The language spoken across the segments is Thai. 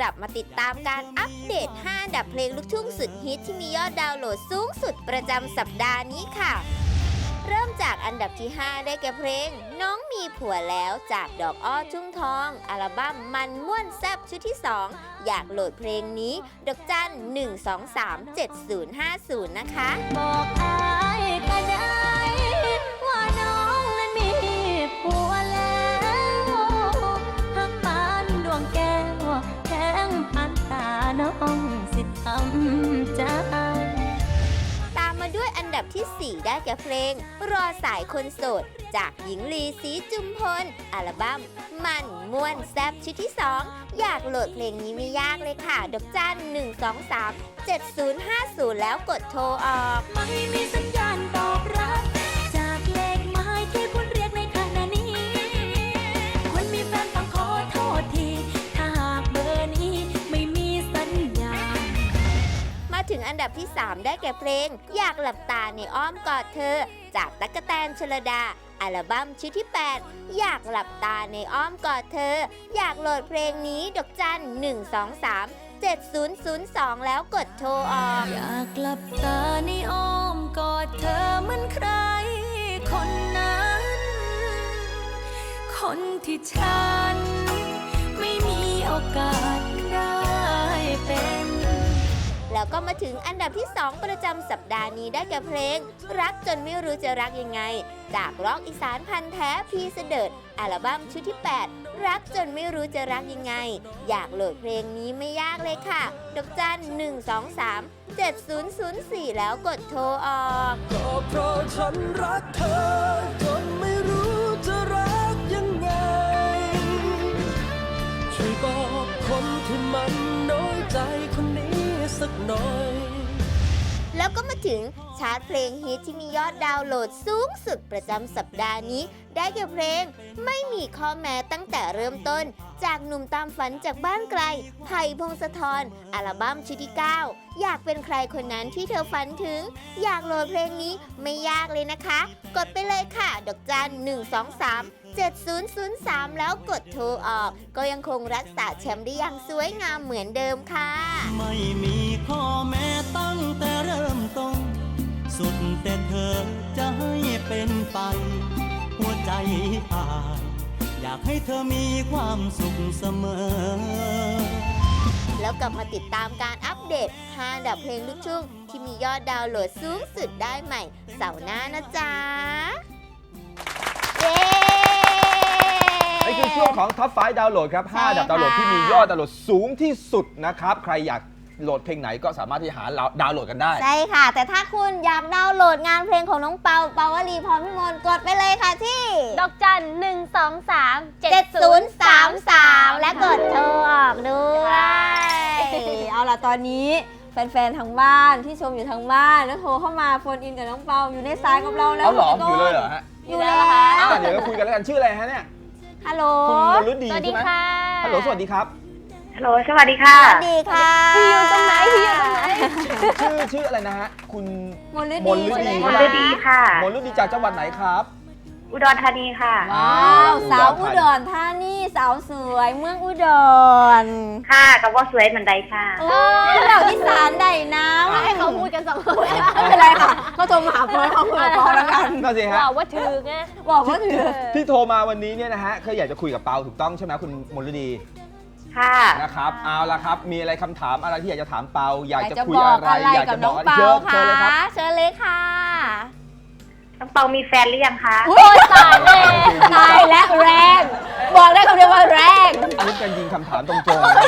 กลับมาติดตามการอัปเดต 5 อันดับเพลงลูกทุ่งสุดฮิตที่มียอดดาวน์โหลดสูงสุดประจำสัปดาห์นี้ค่ะ เริ่มจากอันดับที่ 5 ได้แก่เพลง น้องมีผัวแล้วจากดอกอ้อทุ่งทอง อัลบั้มมันม่วนแซบชุดที่ 2 อยากโหลดเพลงนี้ ดอกจัน 1 2 3 7 0 5 0 นะคะ บอกอายก็ได้ว่าน้องนั้นมีผัวแล้ว นตาน้องสิทำใจตามมาด้วยอันดับที่ 4 ได้แก่เพลง รอสายคนโสด จากหญิงลีสีจุมพล อัลบั้ม มันม่วนแซบชุดที่ 2 อยากโหลดเพลงนี้ไม่ยากเลยค่ะ ดอกจัน 1 2 3 7 0 5 0 แล้วกดโทรออกไม่มีสัญญา งอันดับที่ 3 ได้แก่เพลง อยากหลับตาในอ้อมกอดเธอ จากตั๊กแตนชลดา อัลบั้มชุดที่ 8 อยากหลับตาในอ้อมกอดเธอ อยากโหลดเพลงนี้ดอกจัน 1 2 3 7002 แล้วกดโทรออก อยากหลับตาในอ้อมกอดเธอเหมือนใคร คนนั้น คนที่ฉัน แล้วก็มาถึงอันดับที่ 2 ประจำสัปดาห์นี้ได้แก่เพลง รักจนไม่รู้จะรักยังไง จากร้องอีสานพันแท้พีเสดิร์ดอัลบั้มชุดที่ 8 รักจนไม่รู้จะรักยังไง อยากโหลดเพลงนี้ไม่ยากเลยค่ะ ดอกจัน 1 2 3 7004 แล้วกดโทรออกก็เพราะฉันรักเธอจนไม่รู้จะรักยังไง ช่วยบอกคนที่มัน น่อย แล้วก็มาถึงชาร์ตเพลงฮิตที่มียอดดาวน์โหลดสูงสุดประจำสัปดาห์นี้ ได้แก่เพลง ไม่มีข้อแม้ตั้งแต่เริ่มต้น จากหนุ่มตามฝันจากบ้านไกลไผ่พงศธรอัลบั้มชุดที่ 9 อยากเป็นใครคนนั้นที่เธอฝันถึง อยากโหลดเพลงนี้ไม่ยากเลยนะคะ กดไปเลยค่ะ ดอกจัน 1 2 3 7003 แล้วกดโทรออก ก็ยังคงรักษาแชมป์ได้อย่างสวยงามเหมือนเดิมค่ะ ไม่มี ข้อแม้ตั้งแต่เริ่มต้น สุดแต่เธอจะให้เป็นไป หัวใจอาย อยากให้เธอมีความสุขเสมอแล้วกลับมาติดตามการอัปเดต5อันดับเพลงลูกทุ่งที่มียอดดาวน์โหลดสูงสุดได้ใหม่ เสาร์หน้านะจ๊ะ เย้นี่คือช่วงของท็อป5ดาวน์โหลดครับใช่5อันดับดาวน์โหลดค่ะที่มียอดดาวน์โหลดสูงที่สุดนะครับ ใครอยาก โหลดเพลงไหนก็สามารถที่จะหาดาวน์โหลดกันได้ ใช่ค่ะ แต่ถ้าคุณอยากดาวน์โหลดงานเพลงของน้องเปาเปาวลีพรพิมลกดไปเลยค่ะที่ดอกจันหนึ่งสองสามเจ็ดศูนย์สามสาม7033และกดโทรออกด้วยเอาล่ะตอนนี้แฟนๆ ทางบ้านที่ชมอยู่ทางบ้านแล้วโทรเข้ามาโฟนอินกับน้องเปาอยู่ในสายกับเราแล้วเอาเหรอคุณอยู่เลยเหรอฮะอยู่แล้วอะเดี๋ยวก็คุยกันแล้วกันชื่ออะไรฮะเนี่ยฮัลโหลคุณมรุดีสวัสใช่ดีไหมค่ะฮัลโหลสวัสดีครับ ฮัลโหลสวัสดีค่ะ สวัสดีค่ะพี่อยู่ตรงไหนพี่อยู่ตรงไหน ชื่อชื่ออะไรนะฮะ คุณมลฤมลดีฤดีมลดีค่ะมลฤดีจากจังหวัดไหนครับ อุดรธานีค่ะ ว้าวสาวอุดรธานีสาวสวยเมืองอุดร ค่ะกับว่าสวยเหมือนใดค่ะโอ้ยเราอีสานใดน้ให้เขาพูดกันสองคนำไม่เป็นไรค่ะเขาโทรมาหาเพื่อนเขาคุยกับเปาแล้วกันนั่นสิฮะว่าว่าถือไงบอกว่าถือที่โทรมาวันนี้เนี่ยนะฮะคืออยากจะคุยกับเปาถูกต้องใช่ไหมคุณมลฤดี ค่ะ นะครับเอาละครับ มีอะไรคำถามอะไรที่อยากจะถามเปา อยากจะอยากจะคุยบอกอะไรอะไร อยากกัจะบบน้ออกงอะไรเปาเชิญคะเชิญเลยครับเชิญเลยค่ะน้องเปามีแฟนหรือยังคะโอ้ยตายเลยตายและแรงบอกได้คำเดียวว่าแรงอันนี้เป็นยิงคำถามตรงๆนะ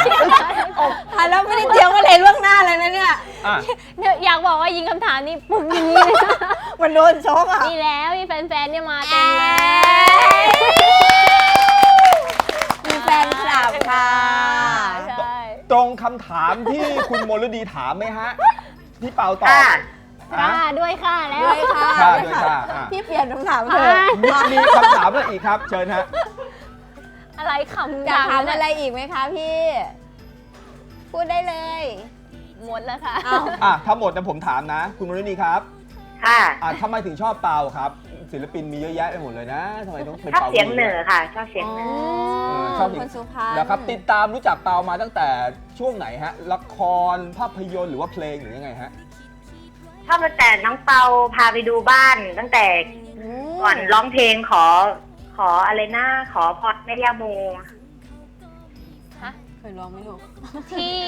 ตายแล้วไม่ได้เตรียมกันเลยล่วงหน้าเลยนะเนี่ยอะเนี่ยอยากบอกว่ายิงคำถามนี่ปุ๊บอย่างนี้เลยนะมันโดนชกอะนี่แล้วมีแฟนๆเนี่ยมาเต็มแล้วมีแฟนคลั บค่ะ ใช่ ตรงคำถามที่คุณมลดีถามไหมฮะที่เปาตอบค่ะ อะ ค่ะด้วยค่ะแล้ว ด้วยค่ะค่ะด้วยด้วยค่ะอะ พี่เปลี่ยนคำถามเถอะมีมีคำถามอะไรอีกครับ เชิญฮะ อะไรขำอยากถามดังอะไรอีกไหมคะพี่ พูดได้เลย หมดแล้วค่ะ เอา อะทั้งหมดนะผมถามนะ คุณมลดีครับ ค่ะอะทำไมถึงชอบเปาครับ ศิลปินมีเยอะแยะไปหมดเลยนะทำไมต้องเป็นชอบเปาเสียงเหนือค่ะ ชอบเสียงเหนือเออชชอบเพลคงนสุพรรณนะครับติดตามรู้จักเปามาตั้งแต่ช่วงไหนฮะ ละครภาพยนตร์หรือว่าเพลงหรือยังไงฮะ ชอบตั้งแต่น้องเปาพาไปดูบ้าน ตั้งแต่อืมก่อนร้องเพลงขอ ขออะไรนะขอพอดแม่ย่าโมเคยร้องไหมลูกที่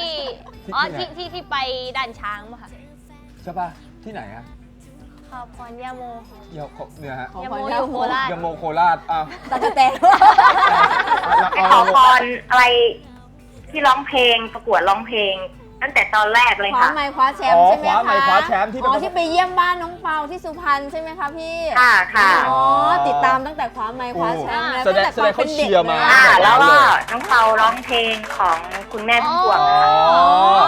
ที่อ๋อ ที่ที่ไหนที่ที่ไปด่านช้างป่ะคะ ใช่ปะที่ไหนฮะ ขอบพรยาโมเดี๋ยวเขาเนี่ยฮะขอยาพโมรอยู่โคราชยมโมโคราชอะตะกะแตนไปขอพรอะไรที่ร้องเพลงประกวดร้องเพลง ตั้งแต่ตอนแรกเลยคว้าค่ะ ไม้คว้าแชมอ๋ป์อใช่ไหมคว้าคะไมค์คว้าแชมป์ที่เป็นอ๋อที่ไปเยี่ยมบ้านน้องเปาที่สุพรรณใช่ไหมคะพี่ค่ะค่ะ อ๋อติดตามตั้งแต่คว้าไม้คว้าแชมป์แล้วแสดงตั้แสดงเขาเชียร์มาอ่าตั้งต่แล้วก็เด็กน้องเปาร้องเพลงของคุณแม่พุ่มพวงอ๋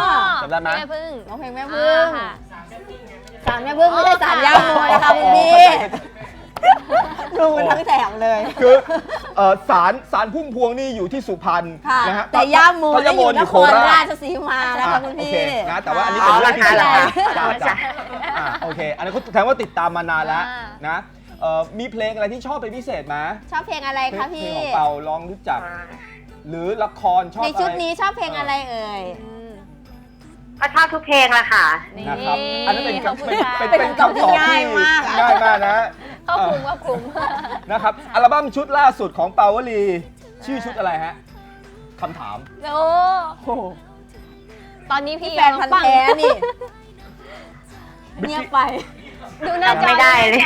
ค่ะอจำได้ไหม แม่พึ่งร้องเพลงแม่พึ่ง อ่าค่ะ สามแม่พึ่งไม่ใช่สามย่าโมนะคะคุณพี่รู้มันทั้งแถบเลย คือเอ่อสารสารพุ่มพวงนี่อยู่ที่สุพรรณค่ะนะฮะแต่ย่าโมเพราะได้ย่าโมอยู่อนยู่คโครราราชชสีมานะคะอะคุณโอพี่เคนะแต่ว่าอันนี้เป็นเรื่องที่อ๋อติดเหรอตามคะจ้ะอ๋อจ้ะจ้ะอะโอเค อันนี้นเขาแสดงว่าติดตามมานานแล้วอ่านะเอ่อมีเพลงอะไรที่ชอบเป็นพิเศษไหมชอบเพลงอะไรเพลคะงเพลพี่งของเปาลองรู้จัก หรือละครชอบในอะไรชุดนี้ชอบเพลงอะไรเอ่ยอืม ก็ชอบทุกเพลงละค่ะ นะครับอันนั้นเป็นขอบคุณเป็นค่ะเป็นเป็นเป็นคำตอบที่คำตอบง่ายมากอะ ง่ายมากนะเข้าคุมเข้าคุม นะครับอัลบั้มชุดล่าสุดของเปาวลีชื่อชุดอะไรฮะคำถามโอ้ตอนนี้พี่แฟนพันธ์แท้นี่เงียบไป ดูหน้าจอจำไม่ได้เลย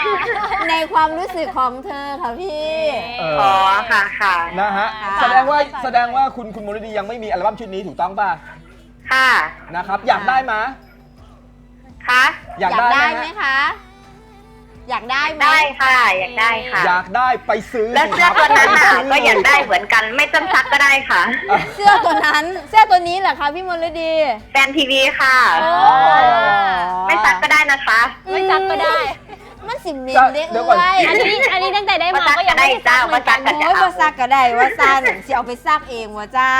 ในความรู้สึกของเธอค่ะพี่ เออ๋อค่ะค่ะ นะฮะ ค่ะ แสดงว่าแสดงว่าคุณคุณมรดียังไม่มีอัลบั้มชุดนี้ถูกต้องป่ะ ค่ะ นะครับ อยากได้ไหมคะอยากได้ได้ไหไหมมฮะ คะ อยากได้ไหม ได้ค่ะ อยากได้ค่ะ อยากได้ไปซื้อแล้วสิเสื้อครับตัวนั้นอะไปซื้ก็อยากได้เหมือนกันไม่ต้องซักก็ได้ค่ะเสื้อตัวนั้น เสื้อตัวนี้เหรอคะพี่มลดี แฟนทีวีค่ะ โอ้ ไม่ซักก็ได้นะคะ ไม่ซักก็ได้ มันสิเมนเด้เดี๋ยวก่อนเอ้ยอันนี้อันนี้ตั้งแต่ได้มาก็ยังไม่ได้ซักเหมือนกันก็จะโอ้ยเอาว่าซักก็ได้ว่าซ่าหนึ่งสิเอาไปซักเองว่าจ้า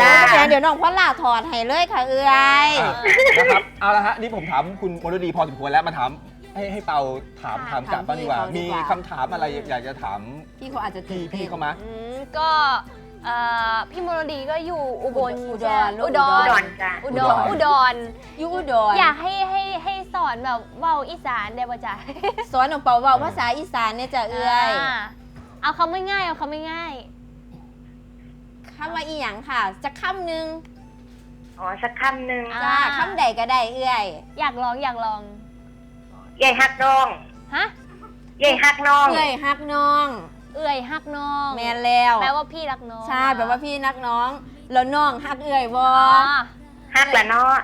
ได้เดี๋ยวเดี๋ยวน้องพ่อหล่าถอดให้เลยค่ะเอื้อย อะนะครับเอาละฮะนี่ผมถามคุณมรดีพอสมควรแล้วมาถามให้ให้เปาถามถามกลับบ้างดีกว่ามีคำถามอะไรอยากจะถาม พี่เขาอาจจะพี่ตื่นพี่เต้น เขามา อืมก็ เอ่อพี่มรดีก็อยู่อุบลอุดรใช่ลูกอุดอุรดรจ้ะอุดร อุอุดดรรอยูอุดรอยากให้ให้ให้สอนแบบเว้าอีสานได้ป่ะจ๊ะสอนน้องเปาเว่าภาษาอีสานเนี่ยจะเอื้อยาเอาคำไม่ง่ายๆเอาคำไม่ง่าย คำว่าอีหยังค่ะจะคำหนึ่งอ๋อสักคำหนึ่งอ่า จ้าคำใดก็ได้เอื้อยอยากลองอยากลองใหญ่ฮักน้องฮะใหญ่ฮักน้องเอื้อยฮักน้อง เอื่อยฮักน้องแมนแล้วแปลว่าพี่รักน้องใช่แปลว่าพี่นักน้อง แล้วน้องฮักเอื้อยบออ๋อฮักละเนาะ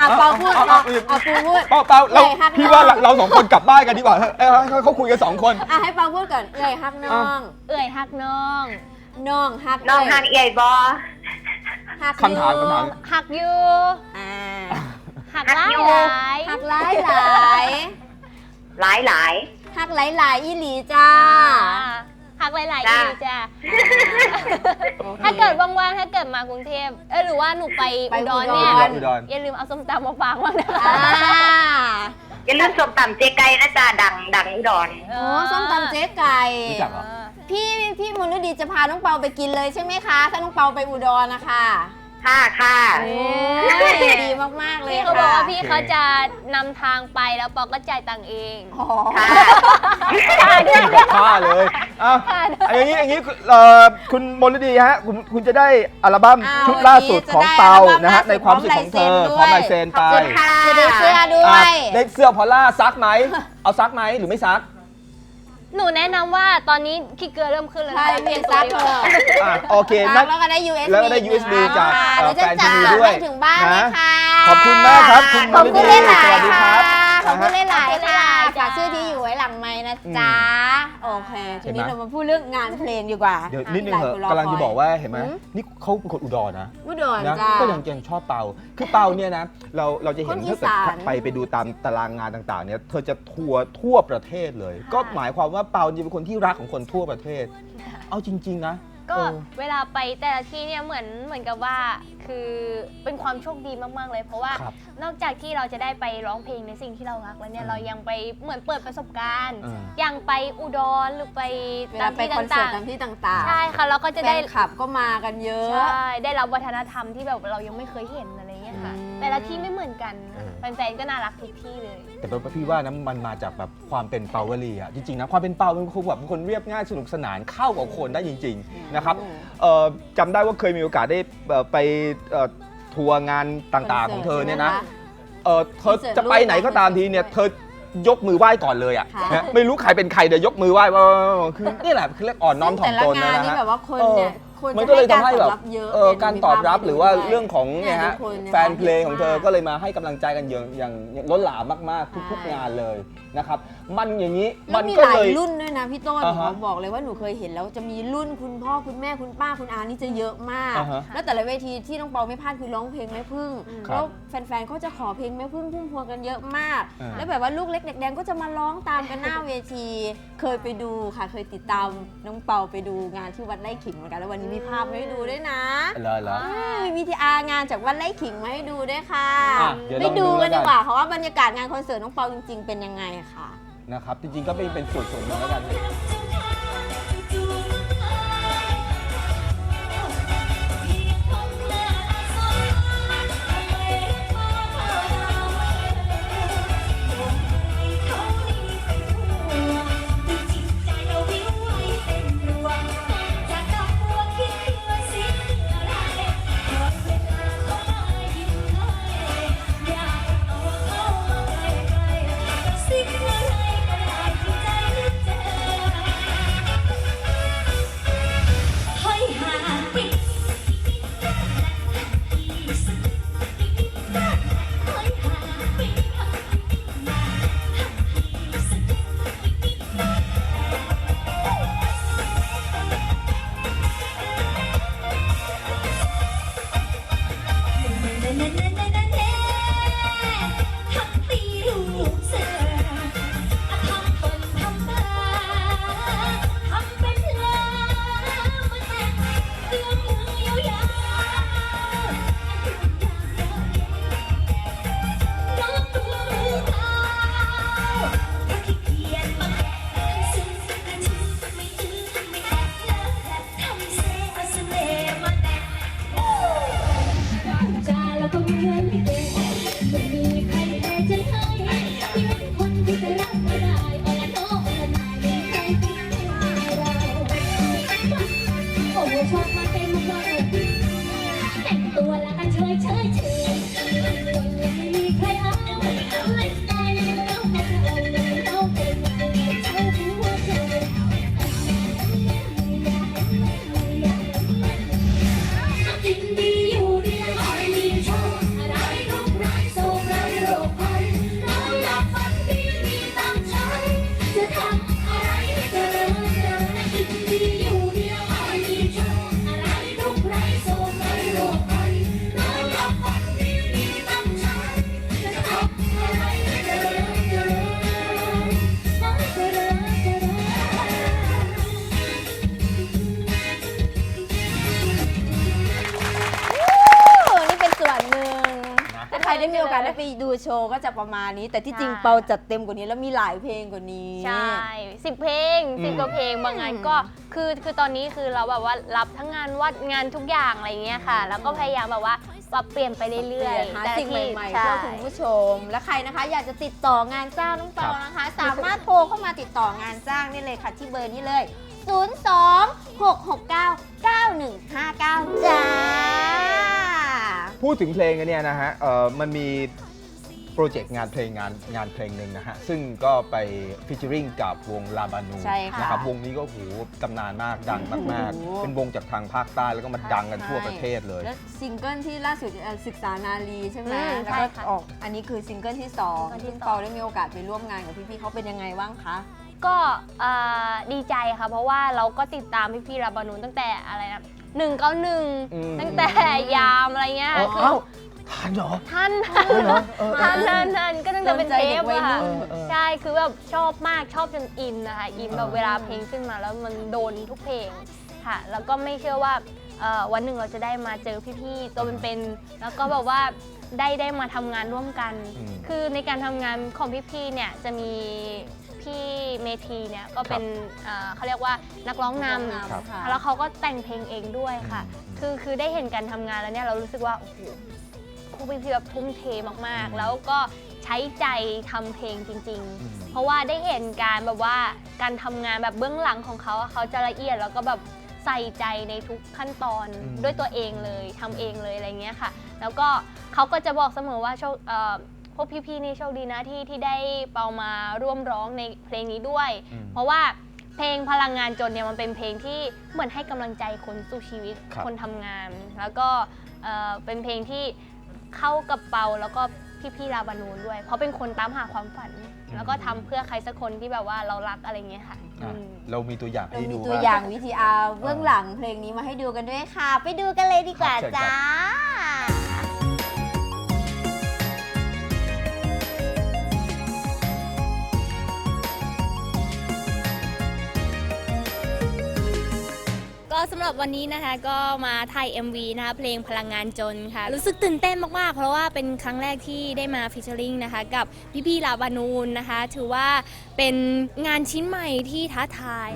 อะเปาพูดเอาเอาเอา เอาปูพูด เปาเปาเราใหญ่ฮักพี่ว่าน้องเราสองคนกลับบ้านกันดีกว่าเอ้ยให้เขาคุยกันสองคน อะให้เปาพูดก่อนเอื้อยฮักน้อง เอื่อยฮักน้องน้องฮักน้องฮักเยใหญ่บอฮักคำถามอยู่คำถามหักอยู่อ่าหักฮักหลายอยู่หลายฮักหลายหลายหลายหลาย ฮักหลายหลายอีหลีจ้าอ่าหักหลายๆจ้าอีจ้ะถ้าเกิดว่างๆ ถ้าเกิดมากรุงเทพ เออหรือว่าหนูไปไปอุดรอุดรเนี่ยอุดร อย่าลืมเอาส้มตำมาฝากบ้างนะอ่าอย่าลืมส้มตำเจไก่นะจ๊ะดังดังอุดร โอ้ส้มตำเจ๊ไก่ รู้จักเหรอ พี่พี่มนุดีจะพาน้องเปาไปกินเลยใช่ไหมคะ ถ้าน้องเปาไปอุดรนะคะ ค่ะค่ะ โอ้ยดีมาก ๆ เลยพี่ค่ะเขาบอกว่าพี่เขาจะนำทางไปแล้วปอก็จ่ายตังค์เอง อ๋อค่ะค่าด้วยฆ่าเลยอะค่าด้วยอย่างนี้อย่างนี้เอ่อคุณมนฤดีฮะคุณคุณจะได้อัลบั้มอ้าวชุดล่าสุดของเปาวันนี้จะได้นะฮะอัลบั้มในความรู้สึกของเธอพพร้ร้ออมมลาลายยเซ็เซ็นนด้ไปวยค่ะจะได้เสื้อด้วอะย ได้เสื้อพอลล่าซักไหมเอาซักไหมหรือไม่ซัก หนูแนะนำว่าตอนนี้ขี้เกลือเริ่มขึ้นแล้วใช่นะเปลี่ยนซักเถอะอะโอเคซันั่กนแล้วก็ได้ USB แล้วก็ได้ USB จากค่ะเอ่อเดี๋ยวจะแฟนจัดทีวีส่งด้วยให้ถึงบ้านเลยนะค่ะขอบคุณมากครับ คุณขอบคุณมลหลายๆสวัสดีครับขอบคุณนะฮะหลายๆค่ะขอบคุณหลายๆจ้าฝากชื่อที่อยู่ไว้หลังไม้นะจ๊ะ โอเค ทีนี้เห็นไหมเรามาพูดเรื่องงานเพลงดีกว่า เดี๋ยวนิดนึงหลายเหอะคนรอกำลังจะบอกว่าเห็นไหมหืมนี่เขาเป็นคนอุดรนะ อุดรนะจ้าก็ยังยังชอบเปาคือเปาเนี่ยนะเราเราจะเห็นคนอีถ้าเกิดสานไปไปดูตามตารางงานต่างๆเนี่ยเธอจะทัวร์ทั่วประเทศเลย ก็หมายความว่าเปาจะเป็นคนที่รักของคนทั่วประเทศ เอาจริง ๆ นะ ก็เออ เวลาไปแต่ละที่เนี่ยเหมือนเหมือนกับว่า คือเป็นความโชคดีมากๆเลย เพราะว่า ครับ นอกจากที่เราจะได้ไปร้องเพลงในสิ่งที่เรารักแล้วเนี่ยอืมเรายังไปเหมือนเปิดประสบการณ์เอออย่างไปอุดรหรือไปเวตาลามไปที่คอนเสิร์ตต่างตามที่ต่างๆ ๆ ใช่ค่ะแล้วก็จะแฟได้นคลับก็มากันเยอะ ใช่ได้รับวัฒนธรรมที่แบบเรายังไม่เคยเห็นอะไรเงี้ยค่ะอืม แต่ละที่ไม่เหมือนกันเออ แฟนๆก็น่ารักทุกที่เลย แต่พี่ว่านะมันมาจากแบบความเป็นเปาวลีอะจริงๆนะความเป็นเปาเป็นคนแบบคนเรียบง่ายสนุกสนานเข้ากับคนได้จริง ๆนะครับเอ่อจำได้ว่าเคยมีโอกาสได้เอ่อไปเอ่อทัวร์งานต่างๆของเธอเนี่ยนะ เออเธอคอนเสิร์ตจะไปไหนก็ตามทีเนี่ย เธอยกมือไหว้ก่อนเลยอะค่ะ นะไม่รู้ใครเป็นใครเดี๋ยวยกมือไหว้ว่าคือนี่แหละคือเรียกอ่อนน้อมถ่อมแต่ละตนงานะนนี่ฮะ แบบว่าคนเนี่ย คนมันก็เลยทำให้แบบการตอบรับเยอะเออการตอบรับหรือว่าเรื่องของเนี่เนี่ยยฮะทุกคนเนี่ยแฟนเพลงของเธอก็เลยมาให้กำลังใจกันอย่างอย่างอย่างล้นหลามมากๆ ทุกใช่ๆงานเลยนะครับ มันอย่างนี้แล้มัวนมีก็หลาเลย ยรุ่นด้วยนะพี่ต้นอ่าฮะเขาบอกเลยว่าหนูเคยเห็นแล้วจะมีรุ่นคุณพ่อคุณแม่คุณป้าคุณอานี่จะเยอะมาก อ่าฮะแล้วแต่ละเวทีที่น้องเปาไม่พลาดคือร้องเพลงแม่พึ่งครับแล้วแฟนๆก็จะขอเพลงแม่พึ่งพุ่มพวงกันเยอะมาก อ่า แล้วแบบว่าลูกเล็กเด็กแดงก็จะมาร้องตามกันหน้าเวที เคยไปดูค่ะเคยติดตามน้องเปาไปดูงานที่วัดไร่ขิงเหมือนกันแล้ววันนี้มีภาพมาให้ดูด้วยนะเหรอเหรอ อืมมีวีทีอาร์งานจากวัดไร่ขิงมาให้ดูด้วยค่ะ อะเดี๋ยวไปลองดูดูกันแล้วกัน ดีกว่าค่ะว่าบรรยากาศงานคอนเสิร์ตน้องเปาจริงๆเป็นยังไงค่ะ นะครับ จริงๆก็เป็นเป็นส่วนส่วนหนึ่งแล้วกันทั้ ได้มีโอกาสได้ไปดูโชว์ก็จะประมาณนี้ แต่ที่จริงใช่ เปาจัดเต็มกว่านี้แล้วมีหลายเพลงกว่านี้ ใช่สิบเพลงสิบกว่าเพลงบางงานก็คือคือตอนนี้คือเราแบบว่ารับทั้งงานวัดงานทุกอย่างอะไรเงี้ยค่ะ แล้วก็พยายามแบบว่าปรับเปลี่ยนไปเรื่อยๆหาแต่ละสิ่งที่ใหม่ๆใช่ เพื่อคุณผู้ชม และใครนะคะอยากจะติดต่องานจ้างน้องเปานะคะ สามารถโทรเข้ามาติดต่องานจ้างได้เลยค่ะที่เบอร์นี้เลย 0 2 6 6 9 9 1 5 9 จ้า พูดถึงเพลงกันเนี่ยนะฮะเอ่อมันมี โปรเจกต์งานเพลงงานงานเพลงหนึ่งนะฮะ ซึ่งก็ไปฟิชเจอริงกับวงลาบานูใช่ค่ะนะครับวงนี้ก็โหตำนานมากดังมาก โอ้โห ๆ เป็นวงจากทางภาคใต้แล้วก็มาดังกันทั่วประเทศเลย แล้วซิงเกิลที่ล่าสุดเอ่อศึกษานารีใช่ไหมอืมแล้วใช่ก็ค่ะออกอันนี้คือซิงเกิลที่สองซิงเกิลที่ที่สอง เปาได้มีโอกาสไปร่วมงานกับพี่ๆเขาเป็นยังไงบ้างคะ ก็เอ่อดีใจค่ะ เพราะว่าเราก็ติดตามพี่พี่ๆราบานูนตั้งแต่อะไรนะหนึ่งเก้าหนึ่งอืม ตั้งแต่ยามอะไรเงี้ยเอ้าคือเอ้า ทันเหรอ ท่านเออเหรอเออเออ ท่านท่านท่านก็ตั้งแต่เป็นเทปอะค่ะเออเออใช่คือแบบชอบมากชอบจนอินนะคะอินแบบเวลาเพลงขึ้นมาแล้วมันโดนทุกเพลงค่ะ แล้วก็ไม่เชื่อว่าเอ่อวันหนึ่งเราจะได้มาเจอพี่ๆตัวเป็นๆแล้วก็แบบว่าได้ได้มาทำงานร่วมกัน อืม คือในการทำงานของพี่ๆเนี่ยจะมีพี่เมทีเนี่ยก็เป็นเอ่อเขาเรียกว่านักร้องนำ ครับค่ะแล้วเขาก็แต่งเพลงเองด้วยค่ะอืมคือคือได้เห็นการทำงานแล้วเนี่ยเรารู้สึกว่าโอ้โห ครูพี่ๆแบบทุ่มเทมากอืมๆแล้วก็ใช้ใจทำเพลงจริงอืมๆเพราะว่าได้เห็นการแบบว่าการทำงานแบบเบื้องหลังของเขาอะเขาจะละเอียดแล้วก็แบบใส่ใจในทุกขั้นตอนอืม ด้วยตัวเองเลยทำเองเลยอะไรเงี้ยค่ะ แล้วก็เขาก็จะบอกเสมอว่าโชคเอ่อพวกพี่ๆนี่โชคดีนะที่ที่ได้เปามาร่วมร้องในเพลงนี้ด้วย อืม เพราะว่าเพลงพลังงานจนเนี่ยมันเป็นเพลงที่เหมือนให้กำลังใจคนสู้ชีวิตครับคนทำงาน แล้วก็เอ่อเป็นเพลงที่ เข้ากับเปาแล้วก็พี่ๆลาบานูนด้วย เพราะเป็นคนตามหาความฝัน แล้วก็ทำเพื่อใครสักคนที่แบบว่าเรารักอะไรเงี้ยค่ะอะอืม เรามีตัวอย่างเราให้มีดูตัวว่าอย่างวิธีอาเบื้องหลังเพลงนี้มาให้ดูกันด้วยค่ะ ไปดูกันเลยดีกว่าครับเชิญครับ จ้าำหรับวันนี้นะคะก็มาถ่าย MV นะคะเพลงพลังงานจนค่ะ รู้สึกตื่นเต้นมากๆ เพราะว่าเป็นครั้งแรกที่ได้มาฟิชเชอริงนะคะกับพี่ๆลาบานูนนะคะ ถือว่าเป็นงานชิ้นใหม่ที่ท้าทาย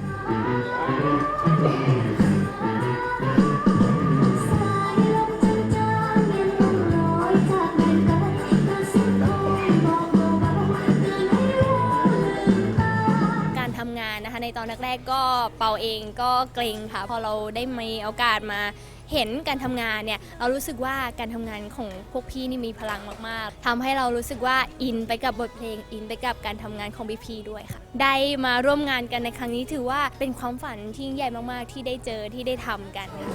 ในตอนแรกๆก็เปาเองก็เกรงค่ะ พอเราได้มีโอกาสมาเห็นการทำงานเนี่ยเรารู้สึกว่าการทำงานของพวกพี่นี่มีพลังมากๆทำให้เรารู้สึกว่าอินไปกับบทเพลงอินไปกับการทำงานของพี่ๆด้วยค่ะ ได้มาร่วมงานกันในครั้งนี้ถือว่าเป็นความฝันที่ยิ่งใหญ่มากๆ ที่ได้เจอที่ได้ทำกันค่ะ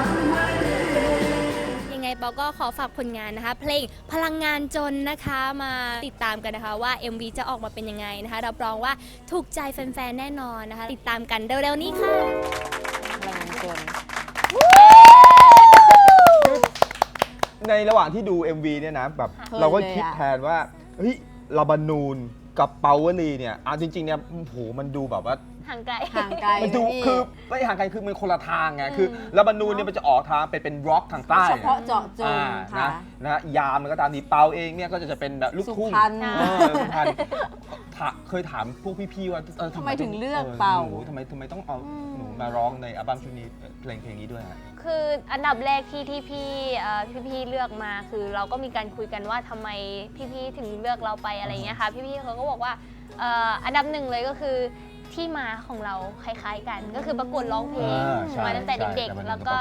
ยังไงเปาก็ขอฝากผลงานนะคะ เพลงพลังงานจนนะคะมาติดตามกันนะคะว่า MV จะออกมาเป็นยังไงนะคะรับรองว่าถูกใจแฟนๆแน่นอนนะคะ ติดตามกันเร็วๆนี้ค่ะพลังงานจน ในระหว่างที่ดู MV เนี่ยนะแบบเพลินเราก็เลยอะคิดแทนว่าเฮ้ยลาบานูนกับเปาวลีเนี่ยอะจริงๆเนี่ยโอ้โหมันดูแบบว่า ห่างไกล ห่างไกลมันดูพี่คือไม่ห่างกันคือมันคนละทางไงคือลาบานูนเนี่ยมันจะออกทางเป็นเป็นร็อกทางใต้เฉพาะเจาะจงอ่าค่ะ นะนะยามมันก็ตามนี้เปาเองเนี่ยก็จะเป็นแบบลูกสุทุ่งพรรณเออสุพรรณถาเคยถามพวกพี่ๆว่าเออทำไมถึงเลือกเปา หนูทำไมทำไมต้องเอาหนูมาร้องในอัลบั้มชุดนี้เพลงเพลงนี้ด้วยฮะ คืออันดับแรกที่ที่พี่เอ่อพี่ๆเลือกมาคือเราก็มีการคุยกันว่าทำไมพี่ๆถึงเลือกเราไปอะไรเงี้ยค่ะพี่ๆเขาก็บอกว่าเอ่ออันดับหนึ่งเลยก็คือ ที่มาของเราคล้ายๆกัน ก็คือประกวดร้องเพลงอ่าใช่มาตั้งแต่ใช่เด็กแต่มันๆ แล้วก็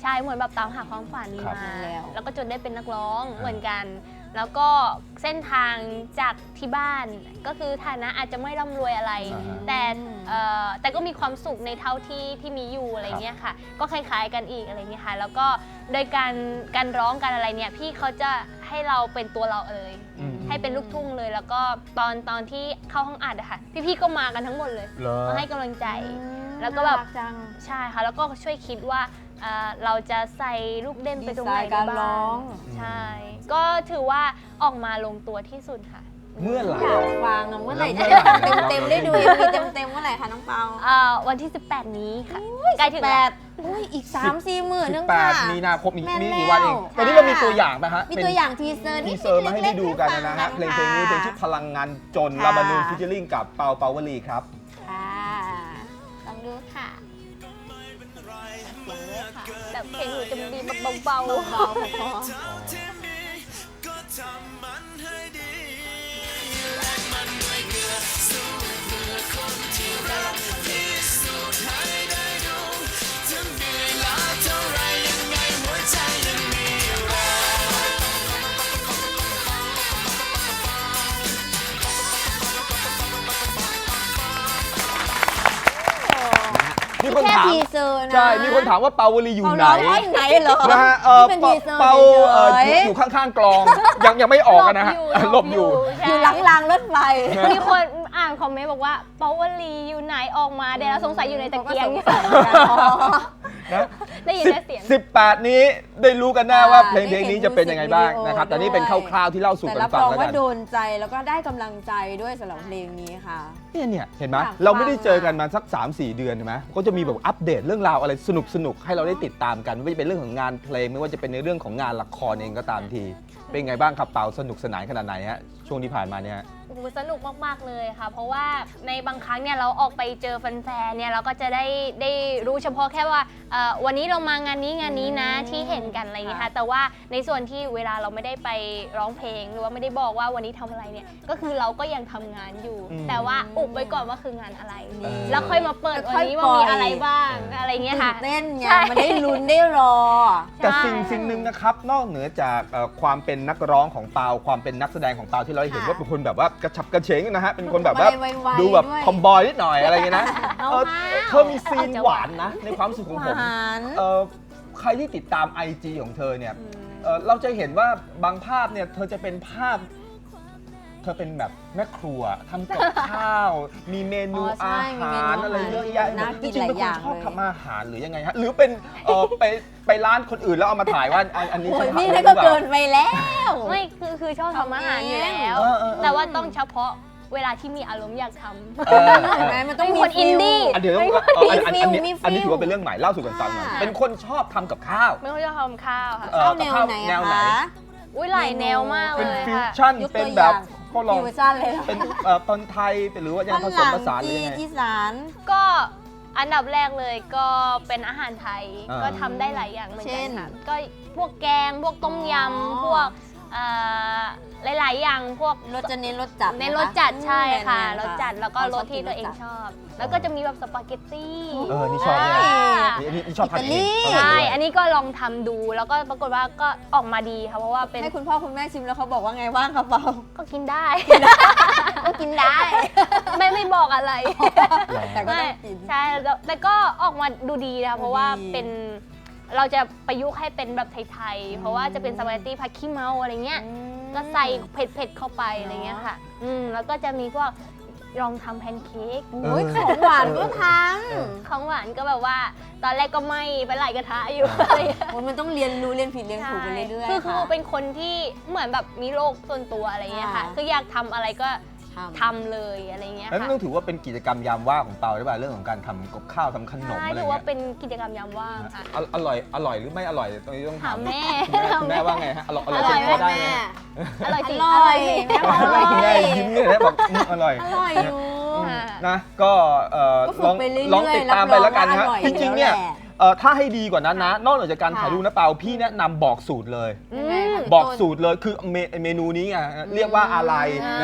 ใช่เหมือนแบบตามหาความฝันครับ มาแล้ว แล้วก็จนได้เป็นนักร้องอ่าเหมือนกัน แล้วก็เส้นทางจากที่บ้านก็คือฐานะอาจจะไม่ร่ำรวยอะไร อ่าฮะ แต่เอ่อแต่ก็มีความสุขในเท่าที่ที่มีอยู่อะไรเงี้ยค่ะ ก็คล้ายๆกันอีกอะไรเงี้ยค่ะ แล้วก็โดยการการร้องการอะไรเนี่ยพี่เขาจะให้เราเป็นตัวเราเลย อืม ให้เป็นลูกทุ่งเลย แล้วก็ตอนตอนที่เข้าห้องอัดอะค่ะ พี่ๆก็มากันทั้งหมดเลยเหรอ มาให้กำลังใจ แล้วก็แบบ น่ารัจัง ใช่ค่ะ แล้วก็ช่วยคิดว่าเอ่อเราจะใส่ลูกเด่นไปตรงไหนดีไซน์การได้ร้บ้าอง งใช่ ก็ถือว่าออกมาลงตัวที่สุดค่ะ เมื่อไหร่ อยากฟังอะเมื่อไหร่จะแล้วเมื่ได้อไหร่เต็มเต็มๆได้ดู MV เต็มเต็มๆเมื่อไหร่คะน้องเปาเอ่อวันที่ 18 นี้ค่ะใกล้ถึงแปแล้ว ดอุ้ยอีก 3 4หมื่นนึงค่ะ 18มีนาคมอีกแม่นมีกี่วันเองแล้วตอนนี้เรามีตัวอย่างไหมฮะมีเป็นตัวอย่างทีเซอร์ทีนิดเซอร์มาให้ได้ดูกันเล็ๆนะฮะ เพลงฟัเพลงนี้ค่ะเป็นชื่อพลังงานจนค่ะ ลาบานูนฟิชเชอริงกับเปาเปาวลีครับ ค่ะลองดูค่ะ แต่เพลงหนูจะดีแบบเบาเบาๆพอมีคนแค่ถามทีเซอร์นะใช่ มีคนถามว่าเปาวลีอยู่เอาไหนร้องว่าไหนเหรอนะฮะเออนี่เป็นทีเซอร์เปาเออเฉอยยู่ๆอยู่ข้างๆกลอง ยังยังไม่ออกอะนะฮะหลบอยู่ ใช่อยู่หลังรางรถไฟ มีคนอ่านคอมเมนต์บอกว่าเปาวลีอยู่ไหนออกมาเดี๋ยวเราสงสัยอยู่ในตะเกียงขาก็สงสัยเหมือนกันอ๋อ นะได้ยินสิบแต่เสียง สิบแปดนี้ได้รู้กันแน่ว่าอ่าเพลงเพลงนี้จะเป็นยังไงบ้างนะครับได้แต่เห็นนี่เป็นมิวสิกวิดีโอคร่าวๆที่เล่าสู่แต่กันรับฟัรงองแล้วว่ากันโดนใจแล้วก็ได้กำลังใจด้วยสำหรับเพลงนี้ค่ะ เนี่ยเนี่ยเห็นไหมอยากเราไม่ได้ฟังเจอกันอะมาสัก 3-4 เดือนใช่ไหมก็จะมีแบบอัปเดตเรื่องราวอะไรสนุกสนุกๆให้เราได้ติดตามกัน ไม่ว่าจะเป็นเรื่องของงานเพลง ไม่ว่าจะเป็นในเรื่องของงานละครเองก็ตามที เป็นไงบ้างครับเปาสนุกสนานขนาดไหนฮะช่วงที่ผ่านมาเนี่ยฮะ โอ้โหสนุกมากๆเลยค่ะ เพราะว่าในบางครั้งเนี่ยเราออกไปเจอแฟนๆเนี่ยเราก็จะได้ได้รู้เฉพาะแค่ว่าเอ่อวันนี้เรามางานนี้งานนี้นะอืมที่เห็นกันอะไรอย่างเงี้ยค่ะแต่ว่าในส่วนที่เวลาเราไม่ได้ไปร้องเพลง หรือว่าไม่ได้บอกว่าวันนี้ทำอะไรเนี่ยก็คือเราก็ยังทำงานอยู่ อืม แต่ว่าอุบไว้ก่อนว่าคืองานอะไรนี่แล้วค่อยมาเปิดวันนี้ค่ว่าอยปล่อยมีอะไรบ้างอะไรเงี้ยตื่ค่ะ นเต้นไงใช่ มันได้ลุ้นได้รอ แต่ใช่สิ่งสิ่งหนึ่งนะครับ นอกเหนือจากเอ่อความเป็นนักร้องของเปาความเป็นนักแสดงของเปาที่เราเห็นค่ะ ว่าเป็นคนแบบว่ากระฉับกระเฉงนะฮะ เป็นคนแบบว่าไวๆดูแบบด้วย คอมบอยนิดหน่อยอะไรเงี้ยนะเอาเออมาเธอมีซีนหวานนะ ในความรู้สึกของหผมวานเออใครที่ติดตาม IG ของเธอเนี่ยเอ่อเราจะเห็นว่าบางภาพเนี่ยเธอจะเป็นภาพเธอเป็นแบบแม่ครัวทำกับข้าว มีเมนูอ๋อใช่อามีหารเมนูอะไรเยอะแยะน่ากินจริงๆเป็นหลายคนอย่างชอบเลย ทำอาหารหรือยังไงฮะหรือเป็นเออไปไปร้านคนอื่นแล้วเอามาถ่ายว่าอันอันนี้โอ้ฉัยนทำพี่หนี่รือก็เปล่า เกินไปแล้ว ไม่คือคือชอบทำอาหารอยู่แล้วเออเออเออ แต่ว่าต้องเฉพาะเวลาที่มีอารมณ์อยากทำเออเออเห็นไหมมันต้องเป็นมีคนอินดี้อันเดี๋ยวต้องเอออันอันอันนี้มีฟิลอันนี้ถือว่าเป็นเรื่องใหม่เล่าสู่กันฟังหน่อยค่ะ เป็นคนชอบทำกับข้าวไม่ค่อยชอบทำข้าวค่ะ เออเข้าแนวไหนแนอะวไหน คะ อุ้ยหลายแนวมากเลเป็นยฟิวค่ะ ชั่นยกเป็ตันวอแบย่า บงก็ลองฟิวชั่นเลยเหรอเป็นเอ่อตอนไทยหรือว่ายังผสมผสานหรือยังไง อีสาน ก็อันดับแรกเลยก็เป็นอาหารไทยอ่า ก็ทำได้หลายอย่างเหมือนเช่กันนค่ะก็พวกแกงพวกต้มยอ๋อำพวก เอ่อหลาย ๆ อย่างพวกรสจะเน้นรสจัดในระคะสจัดใช่ค่ะแมนๆรสจัดแล้วก็อ๋อรสที่กินตัวเองจัดชอบ แล้วก็จะมีแบบสปาเกตตี้เออนี่ชอบเนี่ยอ่านี่นี่นี่ชอบทำเองอิตาลีชอบทำเองใช่ด้วยอันนี้ก็ลองทำดูแล้วก็ปรากฏว่าก็ออกมาดีค่ะ เพราะว่าเป็นให้คุณพ่อคุณแม่ชิมแล้วเขาบอกว่าไงบ้างครับเปาก็กินได้ ก็กินได้ ไม่ไม่บอกอะไรแต่ก็ไม่ต้องกิน ใช่แล้วแต่ก็ออกมาดูดีนะคะเพราะว่าดีเป็น เราจะประยุกต์ให้เป็นแบบไทยๆ เพราะว่าจะเป็นสปาเกตตี้ผัดขี้เมาอะไรเงี้ย ก็ใส่เผ็ดๆเข้าไปอะไรเงี้ยค่ะ อืมแล้วก็จะมีพวกลองทำแพนเค้ก โอ้ยของหวานก็ทของหวานก็แบบว่า ตอนแรกก็ไหม่ไปหลายกระทะอยู่อะไรเงี้ยำโอ้ยมันต้องเรียนรู้เรียนผิดเรียนถูกไปเรื่อยๆคือคือค่ะเป็นคนที่เหมือนแบบมีโรคส่วนตัวอะไรเงี้ยค่ะค่ะคืออยากทำอะไรก็ ทำ ทำเลยอะไรเงี้ยแล้วค่ะต้องถือว่าเป็นกิจกรรมยามว่างของเปาได้ป่ะเรื่องของการทำกับข้าวทำขนมใช่อะไรถือว่าเงี้ยเป็นกิจกรรมยามว่างค่ะ ออร่อยอร่อยหรือไม่อร่อยตรงนี้ต้องถาถามมแม่ คุณแม่คุณแม่ว่าไงฮะอร่อยออร่อยร่อยจนไหมพอได้แม่ไหมอร่อยอจริงร่อยแม่บอกอร่อยคุณแม่ยิ้มเนี่ยนะบอกอืมอร่อย อร่อยอยู่ ค่ะ นะก็เอ่อก็ฝึลกองไปเรื่อยๆลองติดตามไปแล้วกันนะฮะรับรองว่าอร่อยจริงๆเนี่ย แล้วแหละ เอ่อถ้าให้ดีกว่านั้นนะ นอกเหนือจากการค่ะถ่ายรูปนะเปาพี่แนะนำบอกสูตรเลย อืยังไงมคะพี่บอกต้นสูตรเลยคือเมเมนูนี้ไงเรียกว่าอะไร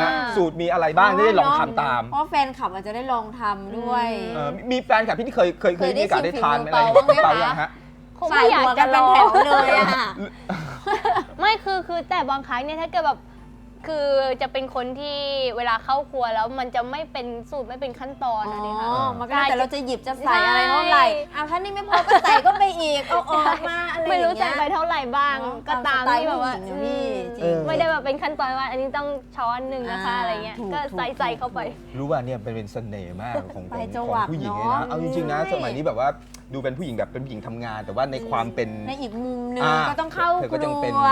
นะอ่า สูตรมีอะไรบ้างจะได้ลองทำตามเพราะแฟนขับอาจจะได้ลองทำด้วย เอ่อมีแฟนคลับพี่ที่เคยเคยเคยเคยได้มีโอกาสได้ทานไหมชิมอะไรฝีมือเปาบ้างไหมเปาคะยังฮะ คงใส่ไม่อยากหัวจะกันลเป็นองแถวเลยอะไม่คือคือแต่บางครั้งเนี่ยถ้าเกิดแบบ คือจะเป็นคนที่เวลาเข้าครัวแล้วมันจะไม่เป็นสูตรไม่เป็นขั้นตอนอ๋นะนี่ค่ะอมันก็แล้วแต่เราจะหยิบจะใส่ใช่อะไรเท่าไหร่อะถ้านี่ไม่พอก็ใส่ก็ไปอีกเอาออกมาอะไรไม่รู้อย่าใส่งไปเงี้ยเท่าไหร่บ้าง เนอะก็ตามตามสไตล์ที่แบบว่าผู้หญิงนะพี่อืมจริงไม่ได้แบบเป็นขั้นตอนว่า อันนี้ต้องช้อนหนึ่งนะคะอ่าอะไรเงี้ย ถูกก็ใส่ถูก ใส่ถูกเข้าไป รู้ว่าเนี่ยเป็นเป็นเสน่ห์มากของไปของจังขหอวะงผู้หญิงเลยเนนะ อะเอาจริงๆนะ ใช่ สมัยนี้แบบว่า ดูเป็นผู้หญิงแบบเป็นผู้หญิงทำงาน แต่ว่าในความเป็น ในอีกมุมหนึงอ่าก็ต้องเข้าเธอคก็ยัรังเป็นว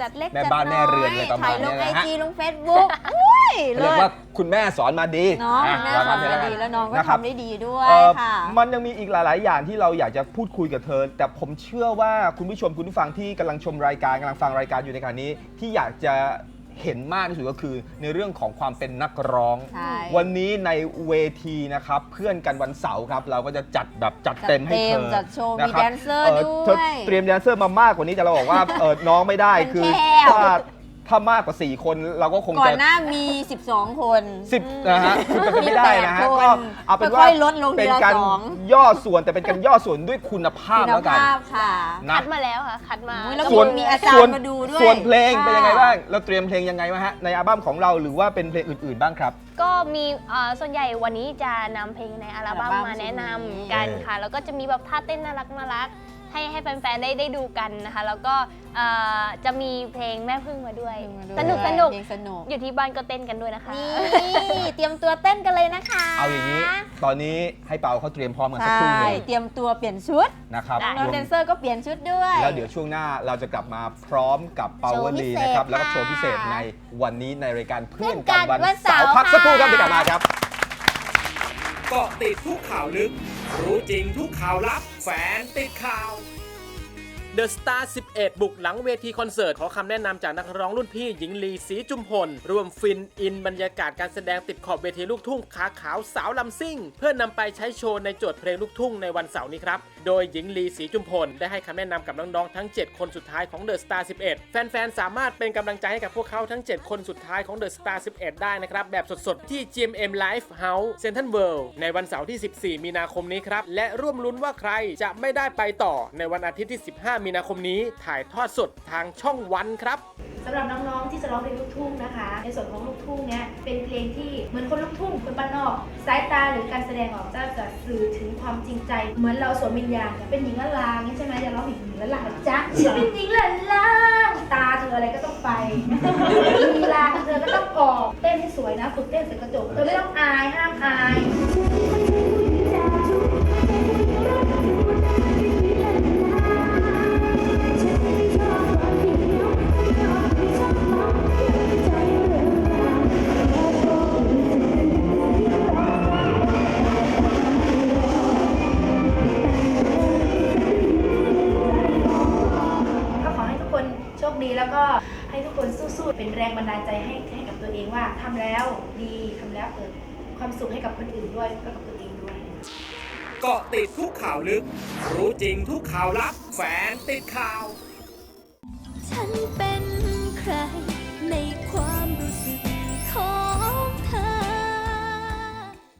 จัดเล็กแม่จัดบ้านน้แม่อยเรือนอะไรประมาณถ่ายลงเนี้ไอยนะฮะ จีลงเฟซบุ๊กอุ้ยเรียกเลิว่าศคุณแม่สอนมาดีเนาะอะแม่ประสมาอณนนี้มาแล้วกัดีนแล้วน้องก็นะครับ ทำได้ดีด้วยเอ่อค่ะ มันยังมีอีกหลาย ๆ อย่างที่เราอยากจะพูดคุยกับเธอ แต่ผมเชื่อว่าคุณผู้ชมคุณผู้ฟังที่กำลังชมรายการกำลังฟังรายการอยู่ในขณะนี้ ที่อยากจะ เห็นมากที่สุดก็คือในเรื่องของความเป็นนักร้อง ใช่วันนี้ในเวทีนะครับเพื่อนกันวันเสาร์ครับ เราก็จะจัดแบบจัดเต็มให้เธอจัดโชว์มีนะครัแดนเซอร์เอ่อด้เธวอยเตรียมแดนเซอร์มามากกว่านี้แต่เราบอกว่าเออน้องไม่ได้มันคือแคบ ถ้า ถ้ามากกว่า 4 คนเราก็คงก่อจะนหน้ามี 12 คนสิบนะฮะคือเป็นไปไม่ได้นะฮะมีแปดคนก็เอาเป็นว่าค่อยๆลดลงทีเป็นละการสองย่อส่วนแต่เป็นการย่อส่วนด้วยคุณภาพคุณแล้วกันภาพค่ะ นะ คัดมาแล้วค่ะ คัดมาอุ๊ยแล้ว ส่วน มีอาจารย์ส่วนมาดูด้วยส่วนเพลงเป็นยังไงค่ะบ้าง เราเตรียมเพลงยังไงมาฮะในอัลบั้มของเราหรือว่าเป็นเพลงอื่นๆบ้างครับ ก็มีเอ่อส่วนใหญ่วันนี้จะนำเพลงในอัลบั้มอัลบั้มมาแนะนำชุดนี้กันเออค่ะ แล้วก็จะมีแบบท่าเต้นน่ารักน่ารัก ให้ให้แฟนๆได้ได้ดูกันนะคะ แล้วก็เอ่อจะมีเพลงแม่พึ่งมาด้วย สนุกสนุกเพลงสนุก อยู่ที่บ้านก็เต้นกันด้วยนะคะ นี่เตรียมตัวเต้นกันเลยนะคะเอาอย่างนี้ ตอนนี้ให้เปาเขาเตรียมพร้อมกันสักใช่ครู่หนึงเตรียมตัวเปลี่ยนชุดนะครับน้องๆแดนเซอร์ก็เปลี่ยนชุดด้วย แล้วเดี๋ยวช่วงหน้าเราจะกลับมาพร้อมกับเปาโชว์วพิลีเศษนะครับแล้วก็ค่ะโชว์พิเศษในวันนี้ในรายการเพื่อนเพื่กัอนนกันวันวันเสาเสาร์ร์ พักสักครู่ครับค่ะเดี๋ยวกลับมาครับเกาะติดทุกข่าวลึก รู้จริงทุกข่าวลับ แฟนติดข่าว The Star 11 บุกหลังเวทีคอนเสิร์ต ขอคำแนะนำจากนักร้องรุ่นพี่หญิงลีศรีจุมพลรวมฟินอินบรรยากาศการแสดงติดขอบเวทีลูกทุ่งขาขาวสาวลำซิ่ง เพื่อนำไปใช้โชว์ในโจทย์เพลงลูกทุ่งในวันเสาร์นี้ครับ โดยหญิงลีศรีจุมพล ได้ให้คำแนะนำกับน้องๆทั้ง 7 คนสุดท้ายของ The Star 11 แฟนๆ สามารถเป็นกำลังใจให้กับพวกเขาทั้ง 7 คนสุดท้ายของ The Star 11 ได้นะครับ แบบสดๆ ที่ GMM Live House Central World ในวันเสาร์ที่ 14 มีนาคมนี้ครับและร่วมลุ้นว่าใครจะไม่ได้ไปต่อในวันอาทิตย์ที่ 15มีนาคมนี้ถ่ายทอดสดทางช่องวันครับสำหรับน้องๆที่จะร้องเพลงลูกทุ่งนะคะ ในส่วนของลูกทุ่งเนี่ยเป็นเพลงที่เหมือนคนลูกทุ่งคนบ้านนอก สายตาหรือการแสดงออกจะจะสื่อถึงความจริงใจ เหมือนเราสวมวิญญาณเป็นหญิงละลางใช่ไหมจะร้องหญิงละลางจ๊ะฉันเป็นหญิงละลางตาเธออะไรก็ต้องไปลีลาเธอก็ต้องออกเต้นให้สวยนะฝึกเต้นใส่กระจกเธอไม่ต้องอายห้ามอาย คนสู้ๆ เป็นแรงบันดาลใจให้ให้กับตัวเองว่าทำแล้วดีทำแล้วเกิดความสุขให้กับคนอื่นด้วยแล้วก็กับตัวเองด้วย เกาะติดทุกข่าวลึก รู้จริงทุกข่าวลับแฝงติดข่าว